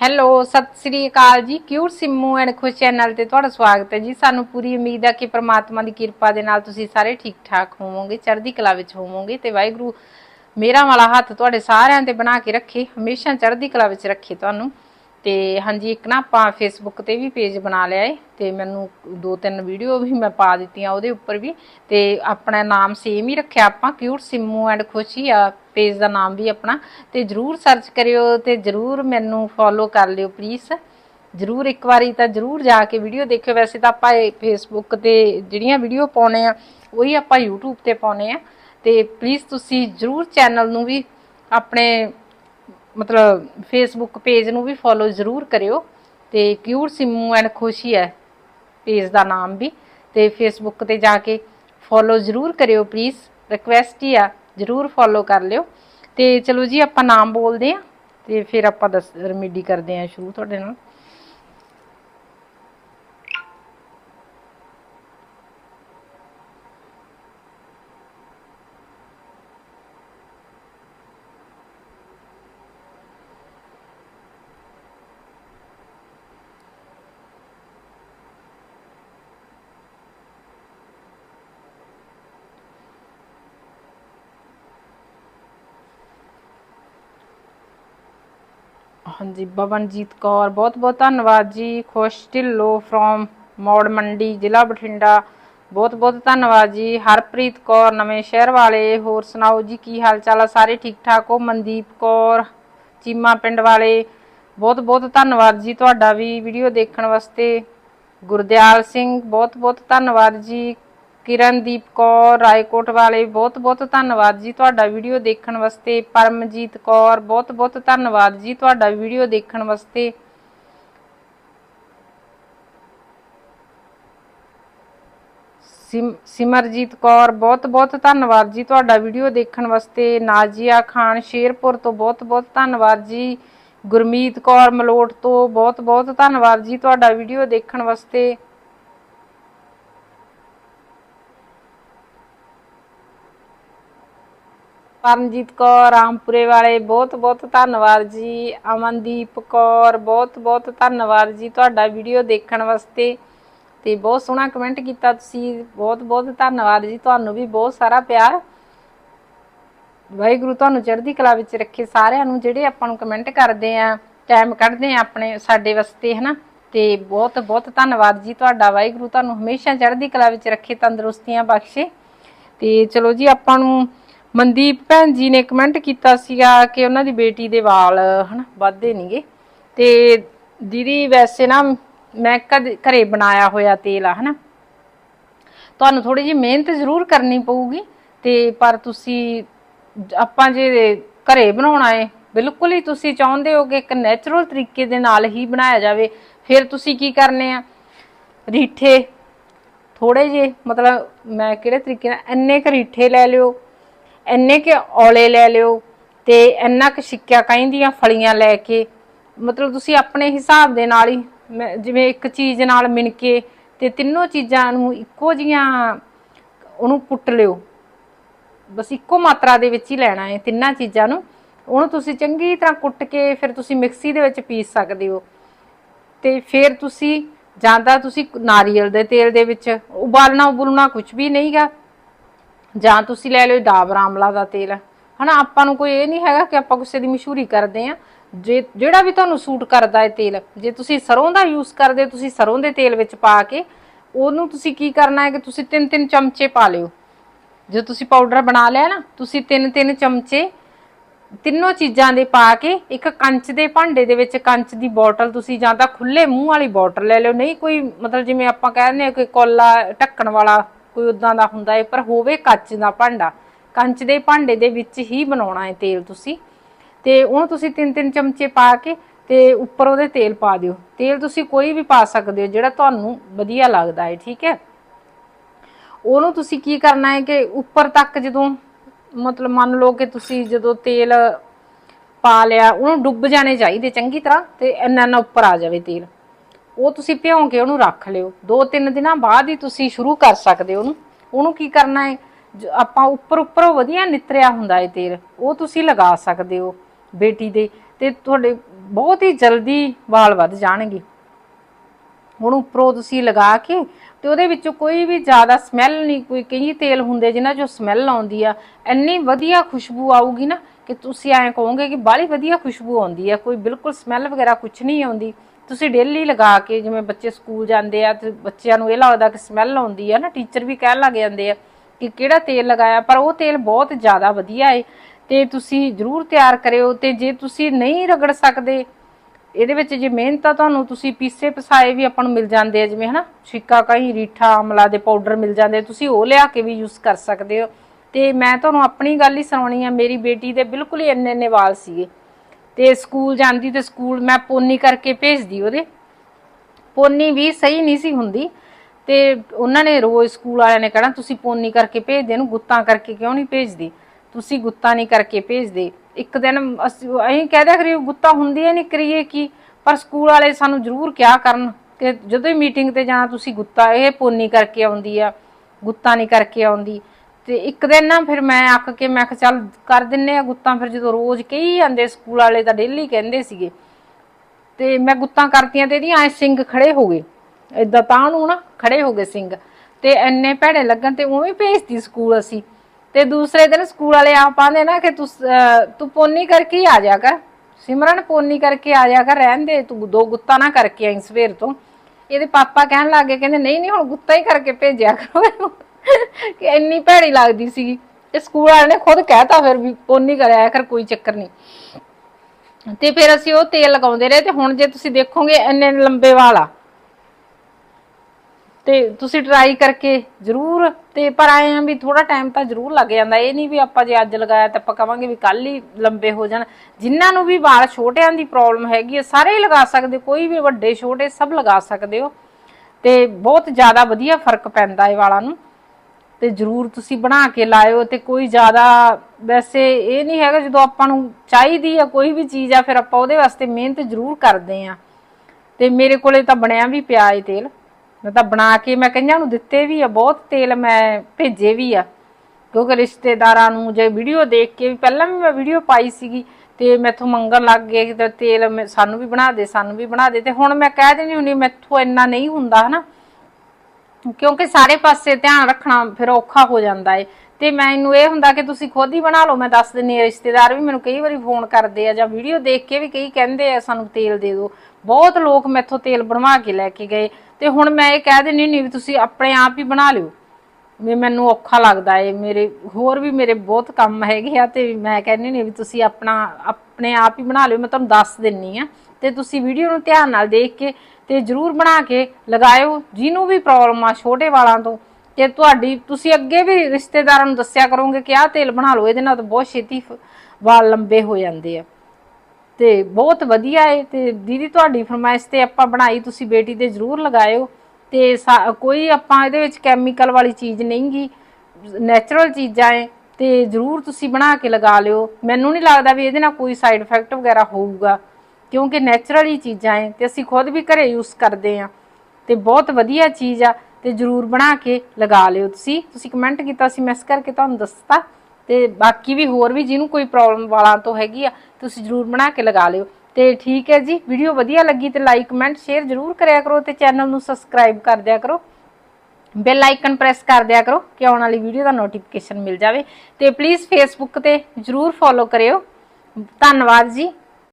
Hello, ਸਤਿ ਸ੍ਰੀ ਅਕਾਲ ਜੀ। Cute Simmu and Khush channel ਤੇ ਤੁਹਾਡਾ ਸਵਾਗਤ ਹੈ ਜੀ। ਸਾਨੂੰ ਪੂਰੀ ਉਮੀਦ ਹੈ ਕਿ ਪ੍ਰਮਾਤਮਾ ਦੀ ਕਿਰਪਾ ਦੇ ਨਾਲ ਤੁਸੀਂ ਸਾਰੇ ਠੀਕ ਠਾਕ ਹੋਵੋਗੇ, ਚੜ੍ਹਦੀ ਕਲਾ ਵਿੱਚ ਹੋਵੋਗੇ ਤੇ ਵਾਹਿਗੁਰੂ ਮੇਰਾ ਵਾਲਾ ਹੱਥ ਤੁਹਾਡੇ ਸਾਰਿਆਂ ਤੇ ਬਣਾ ਕੇ ਰੱਖੇ, ਹਮੇਸ਼ਾ ਚੜ੍ਹਦੀ ਕਲਾ ਵਿੱਚ ਰੱਖੇ ਤੁਹਾਨੂੰ। ਤੇ ਹਾਂਜੀ, ਇੱਕ ਨਾ ਆਪਾਂ ਫੇਸਬੁੱਕ ਤੇ ਵੀ ਪੇਜ ਬਣਾ ਲਿਆ ਏ ਤੇ ਮੈਨੂੰ ਦੋ ਤਿੰਨ ਵੀਡੀਓ ਵੀ ਮੈਂ ਪਾ ਦਿੱਤੀਆਂ ਉਹਦੇ ਉੱਪਰ ਵੀ ਤੇ ਆਪਣਾ ਨਾਮ ਸੇਮ ਹੀ ਰੱਖਿਆ ਆਪਾਂ ਕਿਊਟ ਸਿੰਮੂ ਐਂਡ ਖੁਸ਼ੀ ਆ ਪੇਜ ਦਾ ਨਾਮ ਵੀ ਆਪਣਾ ਤੇ ਜਰੂਰ ਸਰਚ ਕਰਿਓ ਤੇ ਜਰੂਰ ਮੈਨੂੰ ਫੋਲੋ ਕਰ ਲਿਓ ਪਲੀਜ਼ ਜਰੂਰ ਇੱਕ ਵਾਰੀ ਤਾਂ ਜਰੂਰ ਜਾ ਕੇ ਵੀਡੀਓ ਦੇਖਿਓ। ਵੈਸੇ ਤਾਂ ਆਪਾਂ ਇਹ ਫੇਸਬੁੱਕ ਤੇ ਜਿਹੜੀਆਂ ਵੀਡੀਓ ਪਾਉਨੇ ਆ, ਉਹੀ ਆਪਾਂ YouTube ਤੇ ਪਾਉਨੇ ਆ ਤੇ ਪਲੀਜ਼ ਤੁਸੀਂ ਜਰੂਰ ਚੈਨਲ ਨੂੰ ਵੀ ਆਪਣੇ ਮਤਲਬ ਫੇਸਬੁੱਕ ਪੇਜ ਨੂੰ ਵੀ ਫੋਲੋ ਜ਼ਰੂਰ ਕਰਿਓ ਤੇ ਕਿਊਰ ਸਿੰਮੂ ਐਂਡ ਖੁਸ਼ੀ ਹੈ ਪੇਜ ਦਾ ਨਾਮ ਵੀ ਤੇ ਫੇਸਬੁੱਕ ਤੇ ਜਾ ਕੇ ਫੋਲੋ ਜ਼ਰੂਰ ਕਰਿਓ ਪਲੀਜ਼ ਰਿਕਵੈਸਟ ਹੀ ਆ, ਜ਼ਰੂਰ ਫੋਲੋ ਕਰ ਲਿਓ। ਤੇ ਚਲੋ ਜੀ, ਆਪਾਂ ਨਾਮ ਬੋਲਦੇ ਆ ਤੇ ਫਿਰ ਆਪਾਂ ਦੱਸ ਰਮੀਡੀ ਕਰਦੇ ਆ ਸ਼ੁਰੂ ਤੁਹਾਡੇ ਨਾਲ। ਹਾਂਜੀ, ਬਵਨਜੀਤ ਕੌਰ, ਬਹੁਤ ਬਹੁਤ ਧੰਨਵਾਦ ਜੀ। ਖੁਸ਼ ਢਿੱਲੋਂ ਫਰੋਮ ਮੌੜ ਮੰਡੀ, ਜ਼ਿਲ੍ਹਾ ਬਠਿੰਡਾ। ਬਹੁਤ ਬਹੁਤ ਧੰਨਵਾਦ ਜੀ। ਹਰਪ੍ਰੀਤ ਕੌਰ, ਨਵੇਂ ਸ਼ਹਿਰ ਵਾਲੇ, ਹੋਰ ਸੁਣਾਓ ਜੀ, ਕੀ ਹਾਲ ਚਾਲ ਆ? ਸਾਰੇ ਠੀਕ ਠਾਕ ਹੋ? ਮਨਦੀਪ ਕੌਰ, ਚੀਮਾ ਪਿੰਡ ਵਾਲੇ, ਬਹੁਤ ਬਹੁਤ ਧੰਨਵਾਦ ਜੀ ਤੁਹਾਡਾ ਵੀ ਵੀਡੀਓ ਦੇਖਣ ਵਾਸਤੇ। ਗੁਰਦਿਆਲ ਸਿੰਘ, ਬਹੁਤ ਬਹੁਤ ਧੰਨਵਾਦ ਜੀ। ਕਿਰਨਦੀਪ ਕੌਰ, ਰਾਏਕੋਟ ਵਾਲੇ ਬਹੁਤ ਬਹੁਤ ਧੰਨਵਾਦ ਜੀ ਤੁਹਾਡਾ ਵੀਡੀਓ ਦੇਖਣ ਵਾਸਤੇ। ਪਰਮਜੀਤ ਕੌਰ ਬਹੁਤ ਬਹੁਤ ਧੰਨਵਾਦ ਜੀ ਤੁਹਾਡਾ ਵੀਡੀਓ ਦੇਖਣ ਵਾਸਤੇ। ਸਿਮ- ਸਿਮਰਜੀਤ ਕੌਰ ਬਹੁਤ ਬਹੁਤ ਧੰਨਵਾਦ ਜੀ ਤੁਹਾਡਾ ਵੀਡੀਓ ਦੇਖਣ ਵਾਸਤੇ। ਨਾਜੀਆ ਖਾਨ, ਸ਼ੇਰਪੁਰ ਤੋਂ ਬਹੁਤ ਬਹੁਤ ਧੰਨਵਾਦ ਜੀ। ਗੁਰਮੀਤ ਕੌਰ, ਮਲੋਟ ਤੋਂ ਬਹੁਤ ਬਹੁਤ ਧੰਨਵਾਦ ਜੀ ਤੁਹਾਡਾ ਵੀਡੀਓ ਦੇਖਣ ਵਾਸਤੇ। ਪਰਮਜੀਤ ਕੌਰ, ਰਾਮਪੁਰੇ ਵਾਲੇ, ਬਹੁਤ ਬਹੁਤ ਧੰਨਵਾਦ ਜੀ। ਅਮਨਦੀਪ ਕੌਰ, ਬਹੁਤ ਬਹੁਤ ਧੰਨਵਾਦ ਜੀ ਤੁਹਾਡਾ ਵੀਡੀਓ ਦੇਖਣ ਵਾਸਤੇ। ਤੇ ਬਹੁਤ ਸੋਹਣਾ ਕਮੈਂਟ ਕੀਤਾ ਤੁਸੀਂ। ਬਹੁਤ ਬਹੁਤ ਧੰਨਵਾਦ ਜੀ। ਤੁਹਾਨੂੰ ਵੀ ਬਹੁਤ ਸਾਰਾ ਪਿਆਰ। ਵਾਹਿਗੁਰੂ ਤੁਹਾਨੂੰ ਚੜ੍ਹਦੀ ਕਲਾ ਵਿੱਚ ਰੱਖੇ। ਸਾਰਿਆਂ ਨੂੰ ਜਿਹੜੇ ਆਪਾਂ ਨੂੰ ਕਮੈਂਟ ਕਰਦੇ ਆ ਟਾਈਮ ਕੱਢਦੇ ਆ ਆਪਣੇ, ਸਾਡੇ ਵਾਸਤੇ, ਹਨਾ? ਤੇ ਬਹੁਤ ਬਹੁਤ ਧੰਨਵਾਦ ਜੀ ਤੁਹਾਡਾ। ਵਾਹਿਗੁਰੂ ਤੁਹਾਨੂੰ ਹਮੇਸ਼ਾ ਚੜ੍ਹਦੀ ਕਲਾ ਵਿੱਚ ਰੱਖੇ, ਤੰਦਰੁਸਤੀਆਂ ਬਖਸ਼ੇ। ਤੇ ਚਲੋ ਜੀ, ਆਪਾਂ ਨੂੰ ਮਨਦੀਪ ਭੈਣ ਜੀ ਨੇ ਕਮੈਂਟ ਕੀਤਾ ਸੀਗਾ ਕਿ ਉਹਨਾਂ ਦੀ ਬੇਟੀ ਦੇ ਵਾਲ, ਹਨਾ, ਵੱਧਦੇ ਨਹੀਂਗੇ ਤੇ ਦੀਦੀ ਵੈਸੇ ਨਾ ਮੈਂ ਕਦੇ ਘਰੇ ਬਣਾਇਆ ਹੋਇਆ ਤੇਲ ਆ, ਹਨਾ। ਤੁਹਾਨੂੰ ਥੋੜੀ ਜਿਹੀ ਮਿਹਨਤ ਜ਼ਰੂਰ ਕਰਨੀ ਪਊਗੀ। ਤੇ ਪਰ ਤੁਸੀਂ ਆਪਾਂ ਜੇ ਘਰੇ ਬਣਾਉਣਾ ਏ ਬਿਲਕੁਲ ਹੀ ਤੁਸੀਂ ਚਾਹੁੰਦੇ ਹੋ ਕਿ ਇੱਕ ਨੇਚਰਲ ਤਰੀਕੇ ਦੇ ਨਾਲ ਹੀ ਬਣਾਇਆ ਜਾਵੇ, ਫਿਰ ਤੁਸੀਂ ਕੀ ਕਰਨੇ ਆ? ਰੀਠੇ ਥੋੜੇ ਜੇ ਮਤਲਬ ਮੈਂ ਕਿਹੜੇ ਤਰੀਕੇ ਨਾਲ, ਇੰਨੇ ਕੁ ਰੀਠੇ ਲੈ ਲਿਓ। ਇੰਨੇ ਕੁ ਔਲੇ ਲੈ ਲਿਓ ਤੇ ਇੰਨਾ ਕੁ ਛਿੱਕਿਆ ਕਹਿੰਦੀਆਂ ਫਲੀਆਂ ਲੈ ਕੇ। ਮਤਲਬ ਤੁਸੀਂ ਆਪਣੇ ਹਿਸਾਬ ਦੇ ਨਾਲ ਹੀ ਮੈਂ- ਜਿਵੇਂ ਇੱਕ ਚੀਜ਼ ਨਾਲ ਮਿਣ ਕੇ ਤੇ ਤਿੰਨੋਂ ਚੀਜ਼ਾਂ ਨੂੰ ਇੱਕੋ ਜੀਆਂ ਉਹਨੂੰ ਕੁੱਟ ਲਿਓ। ਬਸ ਇੱਕੋ ਮਾਤਰਾ ਦੇ ਵਿੱਚ ਹੀ ਲੈਣਾ ਹੈ ਤਿੰਨਾਂ ਚੀਜ਼ਾਂ ਨੂੰ। ਉਹਨੂੰ ਤੁਸੀਂ ਚੰਗੀ ਤਰ੍ਹਾਂ ਕੁੱਟ ਕੇ ਫਿਰ ਤੁਸੀਂ ਮਿਕਸੀ ਦੇ ਵਿੱਚ ਪੀਸ ਸਕਦੇ ਹੋ। ਤੇ ਫਿਰ ਤੁਸੀਂ ਜਾਂਦਾ ਤੁਸੀਂ ਨਾਰੀਅਲ ਦੇ ਤੇਲ ਦੇ ਵਿੱਚ ਉਬਾਲਣਾ ਉਬਲਣਾ ਕੁਝ ਵੀ ਨਹੀਂਗਾ। ਜਾਂ ਤੁਸੀਂ ਲੈ ਲਿਓ ਡਾਬਰ ਆਮਲਾ ਦਾ ਤੇਲ। ਹਨਾ ਆਪਾਂ ਨੂੰ ਕੋਈ ਇਹ ਨਹੀਂ ਹੈਗਾ ਕਿ ਆਪਾਂ ਕਿਸੇ ਦੀ ਮਸ਼ਹੂਰੀ ਕਰਦੇ ਆ ਜੇ ਜਿਹੜਾ ਵੀ ਤੁਹਾਨੂੰ ਸੂਟ ਕਰਦਾ ਹੈ ਤੇਲ ਜੇ ਤੁਸੀਂ ਸਰੋਂ ਦਾ ਯੂਜ਼ ਕਰਦੇ ਹੋ, ਤੁਸੀਂ ਸਰੋਂ ਦੇ ਤੇਲ ਵਿੱਚ ਪਾ ਕੇ ਉਹਨੂੰ ਤੁਸੀਂ ਕੀ ਕਰਨਾ ਹੈ ਕਿ ਤੁਸੀਂ ਤਿੰਨ ਤਿੰਨ ਚਮਚੇ ਪਾ ਲਿਓ। ਜੇ ਤੁਸੀਂ ਪਾਊਡਰ ਬਣਾ ਲਿਆ ਨਾ ਤੁਸੀਂ ਤਿੰਨ ਤਿੰਨ ਚਮਚੇ ਤਿੰਨੋਂ ਚੀਜ਼ਾਂ ਦੇ ਪਾ ਕੇ ਇੱਕ ਕੰਚ ਦੇ ਭਾਂਡੇ ਦੇ ਵਿੱਚ ਕੰਚ ਦੀ ਬੋਟਲ ਤੁਸੀਂ ਜਾਂ ਤਾਂ ਖੁੱਲੇ ਮੂੰਹ ਵਾਲੀ ਬੋਟਲ ਲੈ ਲਿਓ। ਨਹੀਂ ਕੋਈ ਮਤਲਬ ਜਿਵੇਂ ਆਪਾਂ ਕਹਿੰਦੇ ਆ ਕਿ ਕੋਲਾ ਢੱਕਣ ਵਾਲਾ ਕੋਈ ਉਦਾਂ ਦਾ ਹੁੰਦਾ ਹੈ ਪਰ ਹੋਵੇ ਕੱਚ ਦਾ ਭਾਂਡਾ। ਕੰਚ ਦੇ ਭਾਂਡੇ ਦੇ ਵਿੱਚ ਹੀ ਬਣਾਉਣਾ ਹੈ ਤੇਲ ਤੁਸੀਂ। ਤੇ ਉਹਨੂੰ ਤੁਸੀਂ ਤਿੰਨ ਤਿੰਨ ਚਮਚੇ ਪਾ ਕੇ ਤੇ ਉੱਪਰ ਉਹਦੇ ਤੇਲ ਪਾ ਦਿਓ। ਤੇਲ ਤੁਸੀਂ ਕੋਈ ਵੀ ਪਾ ਸਕਦੇ ਹੋ, ਜਿਹੜਾ ਤੁਹਾਨੂੰ ਵਧੀਆ ਲੱਗਦਾ ਹੈ ਠੀਕ ਹੈ ਉਹਨੂੰ ਤੁਸੀਂ ਕੀ ਕਰਨਾ ਹੈ ਕਿ ਉੱਪਰ ਤੱਕ ਜਦੋਂ, ਮਤਲਬ ਮੰਨ ਲਓ ਕਿ ਤੁਸੀਂ ਜਦੋਂ ਤੇਲ ਪਾ ਲਿਆ, ਉਹਨੂੰ ਡੁੱਬ ਜਾਣੇ ਚਾਹੀਦੇ ਚੰਗੀ ਤਰ੍ਹਾਂ ਤੇ ਇੰਨਾ ਇੰਨਾ ਉੱਪਰ ਆ ਜਾਵੇ ਤੇਲ। ਉਹ ਤੁਸੀਂ ਭਿਉਂ ਕੇ ਉਹਨੂੰ ਰੱਖ ਲਿਓ। ਦੋ ਤਿੰਨ ਦਿਨਾਂ ਬਾਅਦ ਹੀ ਤੁਸੀਂ ਸ਼ੁਰੂ ਕਰ ਸਕਦੇ ਹੋ ਉਹਨੂੰ। ਉਹਨੂੰ ਕੀ ਕਰਨਾ ਹੈ? ਜ- ਆਪਾਂ ਉੱਪਰ ਉੱਪਰੋਂ ਵਧੀਆ ਨਿਤਰਿਆ ਹੁੰਦਾ ਹੈ ਤੇਲ। ਉਹ ਤੁਸੀਂ ਲਗਾ ਸਕਦੇ ਹੋ ਬੇਟੀ ਦੇ। ਤੇ ਤੁਹਾਡੇ ਬਹੁਤ ਹੀ ਜਲਦੀ ਵਾਲ ਵੱਧ ਜਾਣਗੇ। ਹੁਣ ਉੱਪਰੋਂ ਤੁਸੀਂ ਲਗਾ ਕੇ ਤੇ ਉਹਦੇ ਵਿੱਚੋਂ ਕੋਈ ਵੀ ਜ਼ਿਆਦਾ ਸਮੈਲ ਨਹੀਂ, ਕੋਈ ਕਈ ਤੇਲ ਹੁੰਦੇ ਜਿਨ੍ਹਾਂ ਚੋਂ ਸਮੈਲ ਆਉਂਦੀ ਆ। ਇੰਨੀ ਵਧੀਆ ਖੁਸ਼ਬੂ ਆਊਗੀ ਨਾ ਕਿ ਤੁਸੀਂ ਐਂ ਕਹੋਗੇ ਕਿ ਬਾਹਲੀ ਵਧੀਆ ਖੁਸ਼ਬੂ ਆਉਂਦੀ ਆ। ਕੋਈ ਬਿਲਕੁਲ ਸਮੈਲ ਵਗੈਰਾ ਕੁਝ ਨਹੀਂ ਆਉਂਦੀ। ਤੁਸੀਂ ਡੇਲੀ ਲਗਾ ਕੇ ਜਿਵੇਂ ਬੱਚੇ ਸਕੂਲ ਜਾਂਦੇ ਆ ਤੇ ਬੱਚਿਆਂ ਨੂੰ ਇਹ ਲੱਗਦਾ ਕਿ ਸਮੈਲ ਆਉਂਦੀ ਆ ਨਾ ਟੀਚਰ ਵੀ ਕਹਿਣ ਲੱਗ ਜਾਂਦੇ ਆ ਕਿ ਕਿਹੜਾ ਤੇਲ ਲਗਾਇਆ, ਪਰ ਉਹ ਤੇਲ ਬਹੁਤ ਜ਼ਿਆਦਾ ਵਧੀਆ ਏ ਤੇ ਤੁਸੀਂ ਜ਼ਰੂਰ ਤਿਆਰ ਕਰਿਓ ਤੇ ਜੇ ਤੁਸੀਂ ਨਹੀਂ ਰਗੜ ਸਕਦੇ, ਇਹਦੇ ਵਿੱਚ ਜੇ ਮਿਹਨਤ ਆ ਤੁਹਾਨੂੰ, ਤੁਸੀਂ ਪੀਸੇ ਪਸਾਏ ਵੀ ਆਪਾਂ ਨੂੰ ਮਿਲ ਜਾਂਦੇ ਆ, ਜਿਵੇਂ ਹਨਾ, ਛਿੱਕਾ, ਕਹੀਂ, ਰੀਠਾ, ਅਮਲਾ ਦੇ ਪਾਊਡਰ ਮਿਲ ਜਾਂਦੇ ਤੁਸੀਂ ਉਹ ਲਿਆ ਕੇ ਵੀ ਯੂਜ਼ ਕਰ ਸਕਦੇ ਹੋ। ਤੇ ਮੈਂ ਤੁਹਾਨੂੰ ਆਪਣੀ ਗੱਲ ਹੀ ਸੁਣਾਉਣੀ ਆ, ਮੇਰੀ ਬੇਟੀ ਦੇ ਬਿਲਕੁਲ ਹੀ ਇੰਨੇ ਇੰਨੇ ਵਾਲ ਸੀਗੇ। ਤੇ ਸਕੂਲ ਜਾਂਦੀ ਤੇ ਸਕੂਲ ਮੈਂ ਪੋਨੀ ਕਰਕੇ ਭੇਜਦੀ ਉਹਦੇ। ਪੋਨੀ ਵੀ ਸਹੀ ਨਹੀਂ ਸੀ ਹੁੰਦੀ ਤੇ ਉਹਨਾਂ ਨੇ ਰੋਜ਼ ਸਕੂਲ ਵਾਲਿਆਂ ਨੇ ਕਹਿਣਾ, ਤੁਸੀਂ ਪੋਨੀ ਕਰਕੇ ਭੇਜਦੇ ਨੂੰ ਗੁੱਤਾਂ ਕਰਕੇ ਕਿਉਂ ਨਹੀਂ ਭੇਜਦੀ? ਤੁਸੀਂ ਗੁੱਤਾਂ ਨਹੀਂ ਕਰਕੇ ਭੇਜਦੇ। ਇੱਕ ਦਿਨ ਅਸੀਂ ਅਸੀਂ ਕਹਿ ਕਰੀ ਗੁੱਤਾਂ ਹੁੰਦੀਆਂ ਨਹੀਂ, ਕਰੀਏ ਕੀ? ਪਰ ਸਕੂਲ ਵਾਲੇ ਸਾਨੂੰ ਜ਼ਰੂਰ ਕਿਹਾ ਕਰਨ ਕਿ ਜਦੋਂ ਮੀਟਿੰਗ ਤੇ ਜਾਣਾ, ਤੁਸੀਂ ਗੁੱਤਾ, ਇਹ ਪੋਨੀ ਕਰਕੇ ਆਉਂਦੀ ਆ, ਗੁੱਤਾ ਨਹੀਂ ਕਰਕੇ ਆਉਂਦੀ। ਤੇ ਇੱਕ ਦਿਨ ਨਾ ਫਿਰ ਮੈਂ ਅੱਕ ਕੇ, ਮੈਂ ਕਿਹਾ ਚੱਲ ਕਰ ਦਿੰਨੇ ਆ ਗੁੱਤਾਂ। ਫਿਰ ਜਦੋਂ ਰੋਜ਼ ਕਹੀ ਜਾਂਦੇ ਸਕੂਲ ਵਾਲੇ ਤਾਂ ਡੇਲੀ ਕਹਿੰਦੇ ਸੀਗੇ। ਤੇ ਮੈਂ ਗੁੱਤਾਂ ਕਰਤੀਆਂ ਤੇ ਇਹਦੀਆਂ, ਐ ਸਿੰਘ ਖੜੇ ਹੋ ਗਏ। ਏਦਾਂ ਤਾਂ ਨੂੰ ਨਾ ਖੜੇ ਹੋ ਗਏ ਸਿੰਘ। ਤੇ ਐਨੇ ਭੈੜੇ ਲੱਗਣ ਤੇ ਉਵੇਂ ਭੇਜਤੀ ਸਕੂਲ ਅਸੀਂ। ਤੇ ਦੂਸਰੇ ਦਿਨ ਸਕੂਲ ਵਾਲੇ ਆਪ ਆਂਦੇ ਨਾ ਕਿ ਤੂੰ ਤੂੰ ਪੋਨੀ ਕਰਕੇ ਹੀ ਆ ਜਾ ਕਰ। ਸਿਮਰਨ ਪੋਨੀ ਕਰਕੇ ਆ ਜਾ ਕਰ, ਰਹਿਣ ਦੇ। ਤੂੰ ਦੋ ਗੁੱਤਾ ਨਾ ਕਰਕੇ ਆਈ ਸਵੇਰ ਤੋਂ। ਇਹਦੇ ਪਾਪਾ ਕਹਿਣ ਲੱਗੇ ਕਹਿੰਦੇ, ਨਹੀਂ ਨਹੀਂ, ਹੁਣ ਗੁੱਤਾ ਹੀ ਕਰਕੇ ਭੇਜਿਆ ਕਰੋ ਕਿ ਇੰਨੀ ਭੈੜੀ ਲੱਗਦੀ ਸੀਗੀ। ਤੇ ਸਕੂਲ ਵਾਲਿਆਂ ਨੇ ਖੁਦ ਕਹਿਤਾ ਫਿਰ ਵੀ ਪੋਨੀ ਕਰਿਆ ਕਰ ਕੋਈ ਚੱਕਰ ਨਹੀਂ ਤੇ ਫਿਰ ਅਸੀਂ ਉਹ ਤੇਲ ਲਗਾਉਂਦੇ ਰਹੇ ਤੇ ਹੁਣ ਜੇ ਤੁਸੀਂ ਦੇਖੋਗੇ ਇੰਨੇ ਲੰਬੇ ਵਾਲ ਆ। ਤੇ ਤੁਸੀਂ ਟਰਾਈ ਕਰਕੇ ਜ਼ਰੂਰ ਤੇ ਪਰ ਆਏ ਆ ਵੀ ਥੋੜਾ ਟਾਈਮ ਤਾਂ ਜ਼ਰੂਰ ਲੱਗ ਜਾਂਦਾ। ਇਹ ਨਹੀਂ ਵੀ ਆਪਾਂ ਜੇ ਅੱਜ ਲਗਾਇਆ ਤਾਂ ਆਪਾਂ ਕਵਾਂਗੇ ਵੀ ਕੱਲ ਹੀ ਲੰਬੇ ਹੋ ਜਾਣ। ਜਿਨ੍ਹਾਂ ਨੂੰ ਵੀ ਵਾਲ ਛੋਟਿਆਂ ਦੀ ਪ੍ਰੋਬਲਮ ਹੈਗੀ ਹੈ ਸਾਰੇ ਹੀ ਲਗਾ ਸਕਦੇ। ਕੋਈ ਵੀ ਵੱਡੇ, ਛੋਟੇ ਸਭ ਲਗਾ ਸਕਦੇ ਹੋ। ਤੇ ਬਹੁਤ ਜ਼ਿਆਦਾ ਵਧੀਆ ਫ਼ਰਕ ਪੈਂਦਾ ਹੈ ਵਾਲਾਂ ਨੂੰ। ਤੇ ਜਰੂਰ ਤੁਸੀਂ ਬਣਾ ਕੇ ਲਾਇਓ ਤੇ ਕੋਈ ਜ਼ਿਆਦਾ ਵੈਸੇ ਇਹ ਨਹੀਂ ਹੈਗਾ ਜਦੋਂ ਆਪਾਂ ਨੂੰ ਚਾਹੀਦੀ ਆ ਕੋਈ ਵੀ ਚੀਜ਼ ਆ, ਫਿਰ ਆਪਾਂ ਉਹਦੇ ਵਾਸਤੇ ਮਿਹਨਤ ਜ਼ਰੂਰ ਕਰਦੇ ਆ। ਤੇ ਮੇਰੇ ਕੋਲੇ ਤਾਂ ਬਣਿਆ ਵੀ ਪਿਆ ਏ ਤੇਲ। ਮੈਂ ਤਾਂ ਬਣਾ ਕੇ ਮੈਂ ਕਈਆਂ ਨੂੰ ਦਿੱਤੇ ਵੀ ਆ, ਬਹੁਤ ਤੇਲ ਮੈਂ ਭੇਜੇ ਵੀ ਆ। ਕਿਉਂਕਿ ਰਿਸ਼ਤੇਦਾਰਾਂ ਨੂੰ ਜੇ ਵੀਡੀਓ ਦੇਖ ਕੇ ਵੀ ਪਹਿਲਾਂ ਵੀ ਮੈਂ ਵੀਡੀਓ ਪਾਈ ਸੀਗੀ ਤੇ ਮੈਥੋਂ ਮੰਗਣ ਲੱਗ ਗਏ ਕਿ ਤੇਲ ਮੈਂ- ਸਾਨੂੰ ਵੀ ਬਣਾ ਦੇ, ਸਾਨੂੰ ਵੀ ਬਣਾ ਦੇ। ਤੇ ਹੁਣ ਮੈਂ ਕਹਿ ਦੇਣੀ ਹੁੰਦੀ ਮੈਥੋਂ ਇੰਨਾ ਨਹੀਂ ਹੁੰਦਾ ਹਨਾ। ਕਿਉਂਕਿ ਸਾਰੇ ਪਾਸੇ ਧਿਆਨ ਰੱਖਣਾ ਫਿਰ ਔਖਾ ਹੋ ਜਾਂਦਾ ਏ। ਤੇ ਮੈਨੂੰ ਇਹ ਹੁੰਦਾ ਕਿ ਤੁਸੀਂ ਖੁਦ ਹੀ ਬਣਾ ਲਓ, ਮੈਂ ਦੱਸ ਦਿੰਨੀ ਆ ਰਿਸ਼ਤੇਦਾਰ ਵੀ ਮੈਨੂੰ ਕਈ ਵਾਰੀ ਫੋਨ ਕਰਦੇ ਆ ਜਾਂ ਵੀਡੀਓ ਦੇਖ ਕੇ ਵੀ ਕਈ ਕਹਿੰਦੇ ਆ, ਸਾਨੂੰ ਤੇਲ ਦੇ ਦਿਓ। ਬਹੁਤ ਲੋਕ ਮੈਥੋਂ ਤੇਲ ਬਣਵਾ ਕੇ ਲੈ ਕੇ ਗਏ। ਤੇ ਹੁਣ ਮੈਂ ਇਹ ਕਹਿ ਦਿੰਨੀ ਹੁੰਦੀ ਵੀ ਤੁਸੀਂ ਆਪਣੇ ਆਪ ਹੀ ਬਣਾ ਲਿਓ। ਵੀ ਮੈਨੂੰ ਔਖਾ ਲੱਗਦਾ ਏ, ਮੇਰੇ ਹੋਰ ਵੀ ਮੇਰੇ ਬਹੁਤ ਕੰਮ ਹੈਗੇ ਆ ਤੇ ਮੈਂ ਕਹਿੰਦੀ ਨਹੀਂ ਵੀ ਤੁਸੀਂ ਆਪਣਾ, ਆਪਣੇ ਆਪ ਹੀ ਬਣਾ ਲਿਓ। ਮੈਂ ਤੁਹਾਨੂੰ ਦੱਸ ਦਿੰਨੀ ਆ ਤੇ ਤੁਸੀਂ ਵੀਡੀਓ ਨੂੰ ਧਿਆਨ ਨਾਲ ਦੇਖ ਕੇ ਤੇ ਜਰੂਰ ਬਣਾ ਕੇ ਲਗਾਇਓ। ਜਿਹਨੂੰ ਵੀ ਪ੍ਰੋਬਲਮ ਆ, ਛੋਟੇ ਵਾਲਾਂ ਤੋਂ। ਤੇ ਤੁਹਾਡੀ, ਤੁਸੀਂ ਅੱਗੇ ਵੀ ਰਿਸ਼ਤੇਦਾਰਾਂ ਨੂੰ ਦੱਸਿਆ ਕਰੋਗੇ ਕਿ ਆਹ ਤੇਲ ਬਣਾ ਲਓ, ਇਹਦੇ ਨਾਲ ਤਾਂ ਬਹੁਤ ਛੇਤੀ ਫ- ਵਾਲ ਲੰਬੇ ਹੋ ਜਾਂਦੇ ਆ। ਤੇ ਬਹੁਤ ਵਧੀਆ ਹੈ ਤੇ ਦੀਦੀ, ਤੁਹਾਡੀ ਫਰਮਾਇਸ਼ ਤੇ ਆਪਾਂ ਬਣਾਈ, ਤੁਸੀਂ ਬੇਟੀ ਤੇ ਜ਼ਰੂਰ ਲਗਾਇਓ। ਤੇ ਸਾ- ਕੋਈ ਆਪਾਂ ਇਹਦੇ ਵਿੱਚ ਕੈਮੀਕਲ ਵਾਲੀ ਚੀਜ਼ ਨਹੀਂਗੀ ਨੈਚੁਰਲ ਚੀਜ਼ਾਂ ਏ, ਤੇ ਜ਼ਰੂਰ ਤੁਸੀਂ ਬਣਾ ਕੇ ਲਗਾ ਲਿਓ। ਮੈਨੂੰ ਨਹੀਂ ਲੱਗਦਾ ਵੀ ਇਹਦੇ ਨਾਲ ਕੋਈ ਸਾਈਡ ਇਫੈਕਟ ਵਗੈਰਾ ਹੋਊਗਾ। ਕਿਉਂਕਿ ਨੈਚੁਰਲ ਹੀ ਚੀਜ਼ਾਂ ਹੈ ਤੇ ਅਸੀਂ ਖੁਦ ਵੀ ਘਰੇ ਯੂਜ਼ ਕਰਦੇ ਆ। ਤੇ ਬਹੁਤ ਵਧੀਆ ਚੀਜ਼ ਆ ਤੇ ਜਰੂਰ ਬਣਾ ਕੇ ਲਗਾ ਲਿਓ ਤੁਸੀਂ। ਤੁਸੀਂ ਕਮੈਂਟ ਕੀਤਾ ਸੀ ਮੈਸ ਕਰਕੇ ਤੁਹਾਨੂੰ ਦੱਸਤਾ। ਤੇ ਬਾਕੀ ਵੀ ਹੋਰ ਵੀ ਜਿਹਨੂੰ ਕੋਈ ਪ੍ਰੋਬਲਮ ਵਾਲਾਂ ਤੋਂ ਹੈਗੀ ਆ, ਤੁਸੀਂ ਜਰੂਰ ਬਣਾ ਕੇ ਲਗਾ ਲਿਓ। ਤੇ ਠੀਕ ਹੈ ਜੀ ਵੀਡੀਓ ਵਧੀਆ ਲੱਗੀ ਤੇ ਲਾਈਕ ਕਮੈਂਟ ਸ਼ੇਅਰ ਜਰੂਰ ਕਰਿਆ ਕਰੋ ਤੇ ਚੈਨਲ ਨੂੰ ਸਬਸਕ੍ਰਾਈਬ ਕਰ ਦਿਆ ਕਰੋ। ਬੈਲ ਆਈਕਨ ਪ੍ਰੈਸ ਕਰ ਦਿਆ ਕਰੋ ਕਿ ਆਉਣ ਵਾਲੀ ਵੀਡੀਓ ਦਾ ਨੋਟੀਫਿਕੇਸ਼ਨ ਮਿਲ ਜਾਵੇ। ਤੇ ਪਲੀਜ਼ ਫੇਸਬੁੱਕ ਤੇ ਜਰੂਰ ਫੋਲੋ ਕਰਿਓ। ਧੰਨਵਾਦ ਜੀ।